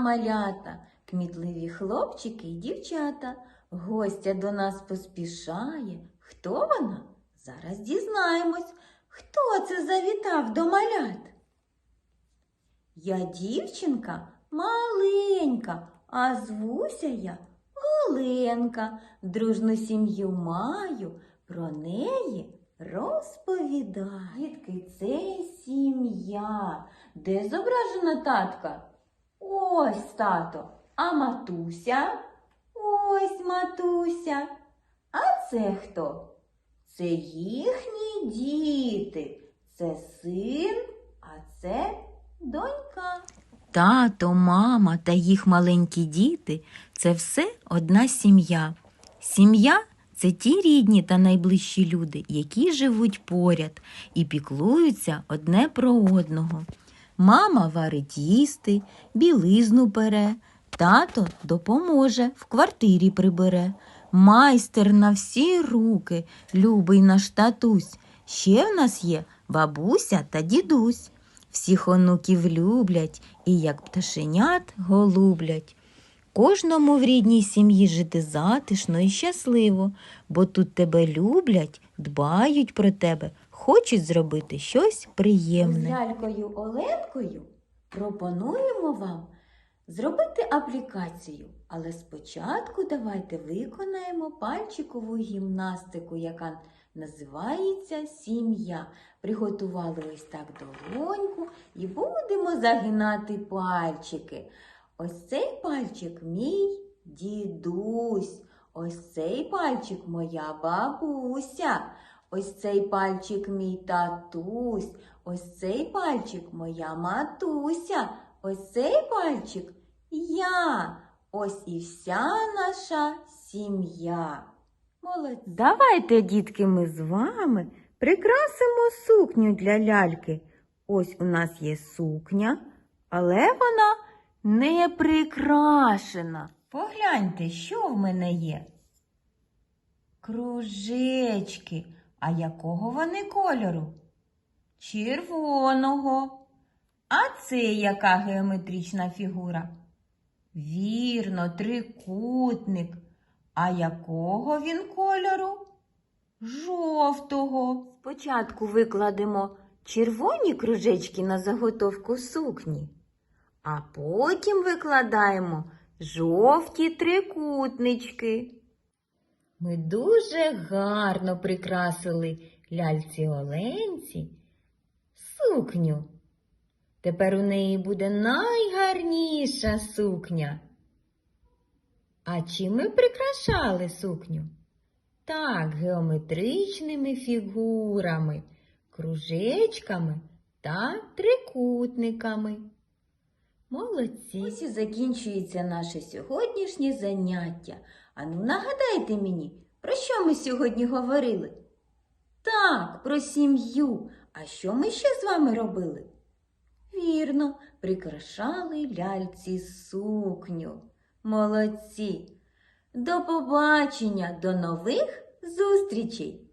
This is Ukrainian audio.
малята, кмітливі хлопчики й дівчата. Гостя до нас поспішає. Хто вона? Зараз дізнаємось, хто це завітав до малят. Я дівчинка маленька, а звуся я Оленка. Дружну сім'ю маю, про неї розповідаю. Дітки, це сім'я. Де зображена татка? Ось тато. А матуся? Ось матуся. А це хто? Це їхні діти. Це син, а це донька. Тато, мама та їх маленькі діти це все одна сім'я. Сім'я це ті рідні та найближчі люди, які живуть поряд і піклуються одне про одного. Мама варить їсти, білизну пере, тато допоможе, в квартирі прибере. Майстер на всі руки, любий наш татусь. Ще в нас є бабуся та дідусь. Всіх онуків люблять і як пташенят голублять. Кожному в рідній сім'ї жити затишно і щасливо, бо тут тебе люблять, дбають про тебе, хочуть зробити щось приємне. З лялькою Оленкою пропонуємо вам зробити аплікацію, але спочатку давайте виконаємо пальчикову гімнастику, яка називається сім'я. Приготували ось так долоньку і будемо загинати пальчики. Ось цей пальчик мій дідусь. Ось цей пальчик моя бабуся. Ось цей пальчик мій татусь. Ось цей пальчик моя матуся. Ось цей пальчик я. Ось і вся наша сім'я. Молодці. Давайте, дітки, ми з вами прикрасимо сукню для ляльки. Ось у нас є сукня, але вона не прикрашена. Погляньте, що в мене є. Кружечки. А якого вони кольору? Червоного. А це яка геометрична фігура? Вірно, трикутник. А якого він кольору? Жовтого. Спочатку викладемо червоні кружечки на заготовку сукні, а потім викладаємо жовті трикутнички. Ми дуже гарно прикрасили ляльці Оленці сукню. Тепер у неї буде найгарніша сукня. А чим ми прикрашали сукню? Так, геометричними фігурами, кружечками та трикутниками. Молодці. Ось і закінчується наше сьогоднішнє заняття. Ану, нагадайте мені, про що ми сьогодні говорили? Так, про сім'ю. А що ми ще з вами робили? Вірно, прикрашали ляльці сукню. Молодці. До побачення, до нових зустрічей!